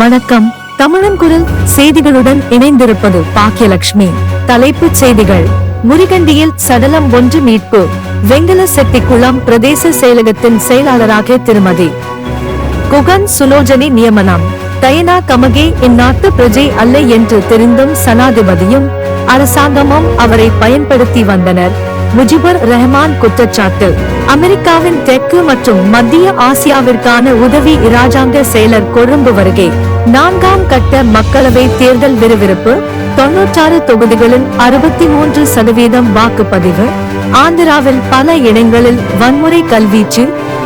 வணக்கம். தமிழன் குரல் செய்திகளுடன் இணைந்திருப்பது பாக்கியலட்சுமி தலைப்புச் செய்திகள். முருகண்டியில் சடலம் ஒன்று மீட்பு. வெங்கல செட்டிக்குளம் பிரதேச செயலகத்தின் செயலாளராக திருமதி. குகன் சுலோஜனி நியமனம். தயனா கமகே இந்நாட்டு பிரஜை அல்ல என்று தெரிந்தும் சனாதிபதியும் அரசாங்கமும் அவரை பயன்படுத்தி வந்தனர். முஜிபுர் ரஹ்மான் குற்றச்சாட்டு. அமெரிக்காவின் தெற்கு மற்றும் மத்திய ஆசியாவிற்கான உதவி இராஜாங்க செயலர் கொழும்பு வருகை. நான்காம் கட்ட மக்களவை தேர்தல் விறுவிறுப்பு தொன்னூற்றாறு தொகுதிகளில் அறுபத்தி மூன்று சதவீதம் வாக்குப்பதிவு ஆந்திராவில் பல இடங்களில் வன்முறை கல்வீச்சு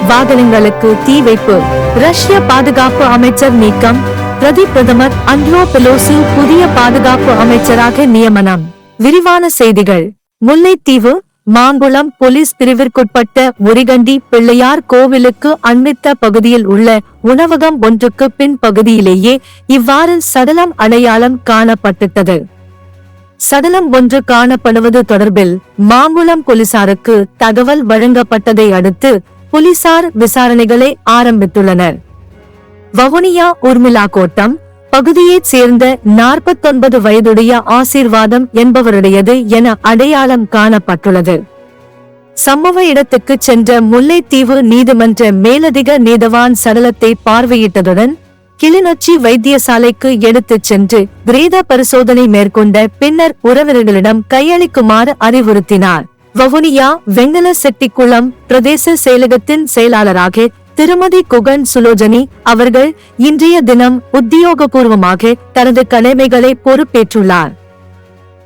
வாகனங்களுக்கு தீ வைப்பு. ரஷ்ய பாதுகாப்பு அமைச்சர் நீக்கம் பிரதி பிரதமர் அண்ட்ரோ பெலோசி புதிய பாதுகாப்பு அமைச்சராக நியமனம். விரிவான செய்திகள். முல்லைத்தீவு மாங்குளம் போலீஸ் பிரிவிற்குட்பட்ட முறிகண்டி பிள்ளையார் கோவிலுக்கு அண்மித்த பகுதியில் உள்ள உணவகம் ஒன்றுக்கு பின் பகுதியிலேயே இவ்வாறு சடலம் அடையாளம் காணப்பட்டுட்டது சடலம் ஒன்று காணப்படுவது தொடர்பில் மாங்குளம் போலீசாருக்கு தகவல் வழங்கப்பட்டதை அடுத்து போலீசார் விசாரணைகளை ஆரம்பித்துள்ளனர். வவுனியா உர்மிளா கோட்டம் அப்பகுதியைச் சேர்ந்த நாற்பத்தொன்பது வயதுடைய ஆசீர்வாதம் என்பவருடையது என அடையாளம் காணப்பட்டுள்ளது. சம்பவ இடத்துக்கு சென்ற முல்லைத்தீவு நீதிமன்ற மேலதிக நீதவான் சடலத்தை பார்வையிட்டதுடன் கிளிநொச்சி வைத்தியசாலைக்கு எடுத்துச் சென்று பிரேத பரிசோதனை மேற்கொண்ட பின்னர் உறவினர்களிடம் கையளிக்குமாறு அறிவுறுத்தினார். வவுனியா வெங்கல செட்டிக்குளம் பிரதேச செயலகத்தின் செயலாளராக திருமதி குகன் சுலோஜனி அவர்கள் இன்றைய தினம் உத்தியோகபூர்வமாக தனது கடமைகளை பொறுப்பேற்றுள்ளார்.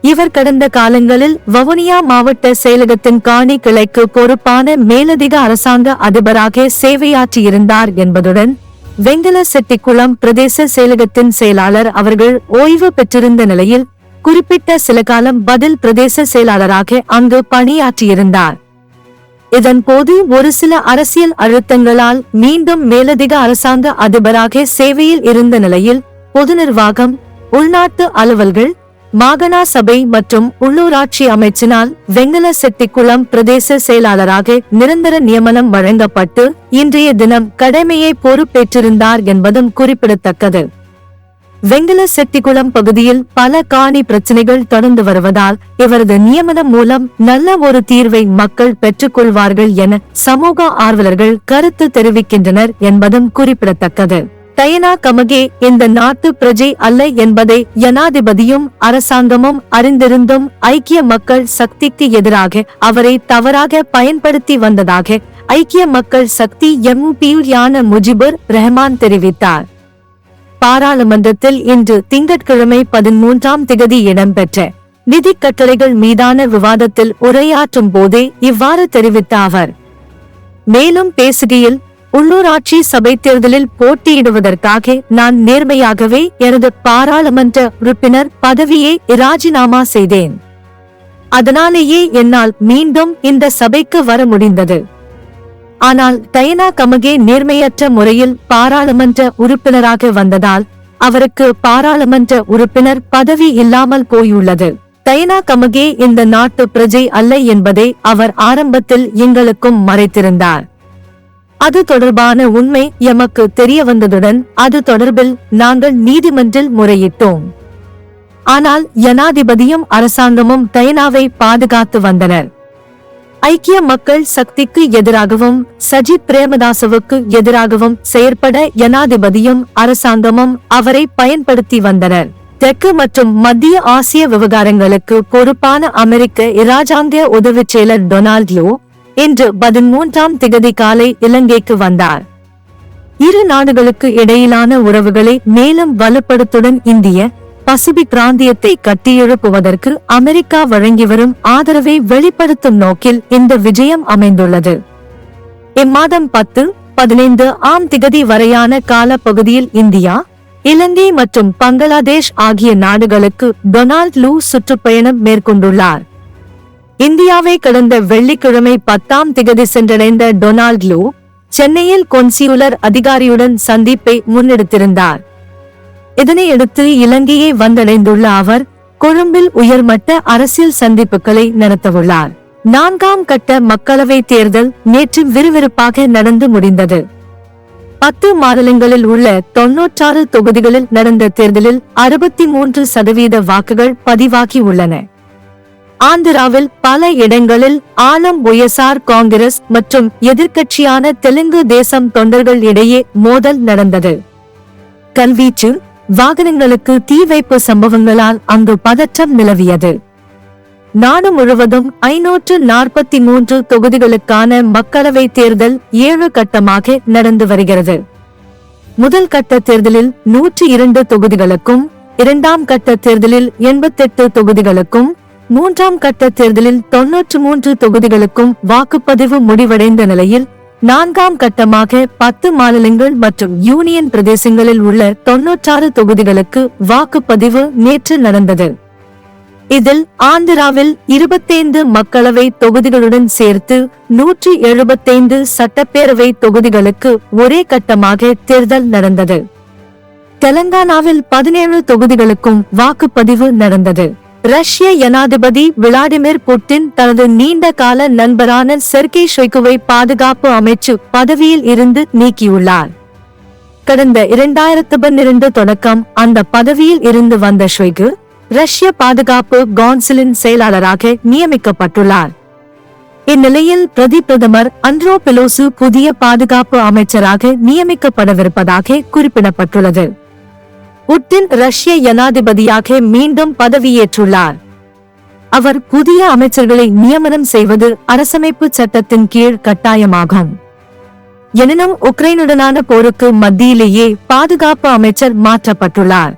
இவர் கடந்த காலங்களில் வவுனியா மாவட்ட செயலகத்தின் காணி கிளைக்கு பொறுப்பான மேலதிக அரசாங்க அதிபராக சேவையாற்றியிருந்தார் என்பதுடன் வெங்கல செட்டிக்குளம் பிரதேச செயலகத்தின் செயலாளர் அவர்கள் ஓய்வு பெற்றிருந்த நிலையில் குறிப்பிட்ட சில காலம் பதில் பிரதேச செயலாளராக அங்கு பணியாற்றியிருந்தார். இதன் போது ஒரு சில அரசியல் அழுத்தங்களால் மீண்டும் மேலதிக அரசாங்க அதிபராக சேவையில் இருந்த நிலையில் பொது நிர்வாகம் உள்நாட்டு அலுவல்கள் மாகனா சபை மற்றும் உள்ளூராட்சி அமைச்சினால் வெங்கல செட்டிக்குளம் பிரதேச செயலாளராக நிரந்தர நியமனம் வழங்கப்பட்டு இன்றைய தினம் கடமையை பொறுப்பேற்றிருந்தார் என்பதும் குறிப்பிடத்தக்கது. வெங்கல செட்டிகுளம் பகுதியில் பல காணி பிரச்சனைகள் தொடர்ந்து வருவதால் இவரது நியமனம் மூலம் நல்ல ஒரு தீர்வை மக்கள் பெற்றுக்கொள்வார்கள் என சமூக ஆர்வலர்கள் கருத்து தெரிவிக்கின்றனர் என்பதும் குறிப்பிடத்தக்கது. டயனா கமகே இந்த நாட்டு பிரஜை அல்ல என்பதை ஜனாதிபதியும் அரசாங்கமும் அறிந்திருந்தும் ஐக்கிய மக்கள் சக்திக்கு எதிராக அவரை தவறாக பயன்படுத்தி வந்ததாக ஐக்கிய மக்கள் சக்தி எம்யூபியான முஜிபுர் ரஹ்மான் தெரிவித்தார். பாராளுமன்றத்தில் இன்று திங்கட்கிழமை பதிமூன்றாம் திகதி இடம்பெற்ற நிதி கட்டளைகள் மீதான விவாதத்தில் உரையாற்றும் போதே இவ்வாறு தெரிவித்த அவர். மேலும் பேசுகையில் உள்ளூராட்சி சபை தேர்தலில் போட்டியிடுவதற்காக நான் நேர்மையாகவே எனது பாராளுமன்ற உறுப்பினர் பதவியை ராஜினாமா செய்தேன். அதனாலேயே என்னால் மீண்டும் இந்த சபைக்கு வர முடிந்தது. ஆனால் டைனா கமகே நேர்மையற்ற முறையில் பாராளுமன்ற உறுப்பினராக வந்ததால் அவருக்கு பாராளுமன்ற உறுப்பினர் பதவி இல்லாமல் போயுள்ளது. டைனா கமகே இந்த நாட்டு பிரஜை அல்ல என்பதை அவர் ஆரம்பத்தில் எங்களுக்கும் மறைத்திருந்தார். அது தொடர்பான உண்மை எமக்கு தெரிய வந்ததுடன் அது தொடர்பில் நாங்கள் நீதிமன்றில் முறையிட்டோம். ஆனால் ஜனாதிபதியும் அரசாங்கமும் டைனாவை பாதுகாத்து வந்தனர். ஐக்கிய மக்கள் சக்திக்கு எதிராகவும் சஜித் பிரேமதாசவுக்கு எதிராகவும் செயற்பட ஜனாதிபதியும் அரசாங்கமும் அவரை பயன்படுத்தி வந்தனர். தெற்கு மற்றும் மத்திய ஆசிய விவகாரங்களுக்கு பொறுப்பான அமெரிக்க இராஜாங்க உதவிச் செயலர் டொனால்ட் லோ இன்று பதிமூன்றாம் திகதி காலை இலங்கைக்கு வந்தார். இரு நாடுகளுக்கு இடையிலான உறவுகளை மேலும் வலுப்படுத்துடன் இந்திய பசிபிக் பிராந்தியத்தை கட்டியெழுப்புவதற்கு அமெரிக்கா வழங்கி வரும் ஆதரவை வெளிப்படுத்தும் நோக்கில் இந்த விஜயம் அமைந்துள்ளது. இம்மாதம் பத்து பதினைந்து ஆம் திகதி வரையான காலப்பகுதியில் இந்தியா இலங்கை மற்றும் பங்களாதேஷ் ஆகிய நாடுகளுக்கு டொனால்ட் லூ சுற்றுப்பயணம் மேற்கொண்டுள்ளார். இந்தியாவை கடந்த வெள்ளிக்கிழமை பத்தாம் திகதி சென்றடைந்த டொனால்ட் லூ சென்னையில் கொன்சியுலர் அதிகாரியுடன் சந்திப்பை முன்னெடுத்திருந்தார். இதனையடுத்து இலங்கையை வந்தடைந்துள்ள அவர் கொழும்பில் உயர்மட்ட அரசியல் சந்திப்புகளை நடத்தவுள்ளார். நான்காம் கட்ட மக்களவை தேர்தல் நேற்று விறுவிறுப்பாக நடந்து முடிந்தது. பத்து மாநிலங்களில் உள்ள தொன்னூற்றாறு தொகுதிகளில் நடந்த தேர்தலில் அறுபத்தி மூன்று சதவீத வாக்குகள் பதிவாகி உள்ளன. ஆந்திராவில் பல இடங்களில் ஆலம் ஒய்எஸ்ஆர் காங்கிரஸ் மற்றும் எதிர்க்கட்சியான தெலுங்கு தேசம் தொண்டர்கள் இடையே மோதல் நடந்தது. கல்வீச்சு வாகனங்களுக்கு தீ வைப்பு சம்பவங்களால் அங்கு பதற்றம் நிலவியது. நாடு முழுவதும் ஐநூற்று நாற்பத்தி மூன்று தொகுதிகளுக்கான மக்களவை தேர்தல் ஏழு கட்டமாக நடந்து வருகிறது. முதல் கட்ட தேர்தலில் நூற்றி இரண்டு தொகுதிகளுக்கும் இரண்டாம் கட்ட தேர்தலில் எண்பத்தெட்டு தொகுதிகளுக்கும் மூன்றாம் கட்ட தேர்தலில் தொன்னூற்று மூன்று தொகுதிகளுக்கும் வாக்குப்பதிவு முடிவடைந்த நிலையில் நான்காம் கட்டமாக பத்து மாநிலங்கள் மற்றும் யூனியன் பிரதேசங்களில் உள்ள தொன்னூற்றாறு தொகுதிகளுக்கு வாக்குப்பதிவு நேற்று நடந்தது. இதில் ஆந்திராவில் இருபத்தைந்து மக்களவை தொகுதிகளுடன் சேர்த்து நூற்றி எழுபத்தைந்து சட்டப்பேரவை தொகுதிகளுக்கு ஒரே கட்டமாக தேர்தல் நடந்தது. தெலங்கானாவில் பதினேழு தொகுதிகளுக்கும் வாக்குப்பதிவு நடந்தது. ரஷ்ய ஜனாதிபதி விளாடிமிர் புட்டின் தனது நீண்ட கால நண்பரான செர்கே ஷொய்குவை பாதுகாப்பு அமைச்சு பதவியில் இருந்து நீக்கியுள்ளார். கடந்த இரண்டாயிரத்து பன்னிரண்டு தொடக்கம் அந்த பதவியில் இருந்து வந்த ஷொய்கு ரஷ்ய பாதுகாப்பு கவுன்சிலின் செயலாளராக நியமிக்கப்பட்டுள்ளார். இந்நிலையில் பிரதி பிரதமர் அண்ட்ரோ பெலோசு புதிய பாதுகாப்பு அமைச்சராக நியமிக்கப்படவிருப்பதாக குறிப்பிடப்பட்டுள்ளது. புட்டின் ரஷ்ய ஜனாதிபதியாக மீண்டும் பதவியேற்றுள்ளார். அவர் புதிய அமைச்சர்களை நியமனம் செய்வது அரசமைப்பு சட்டத்தின் கீழ் கட்டாயமாகும். எனினும் உக்ரைனுடனான போருக்கு மத்தியிலேயே பாதுகாப்பு அமைச்சர் மாற்றப்பட்டுள்ளார்.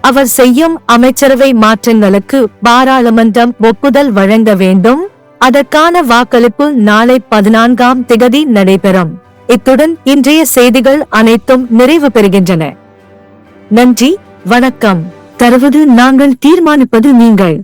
அவர் செய்யும் அமைச்சரவை மாற்றங்களுக்கு பாராளுமன்றம் ஒப்புதல் வழங்க வேண்டும். அதற்கான வாக்களிப்பு நாளை பதினான்காம் திகதி நடைபெறும். இத்துடன் இன்றைய செய்திகள் அனைத்தும் நிறைவு பெறுகின்றன. நன்றி வணக்கம். தருவது நாங்கள் தீர்மானிப்பது நீங்கள்.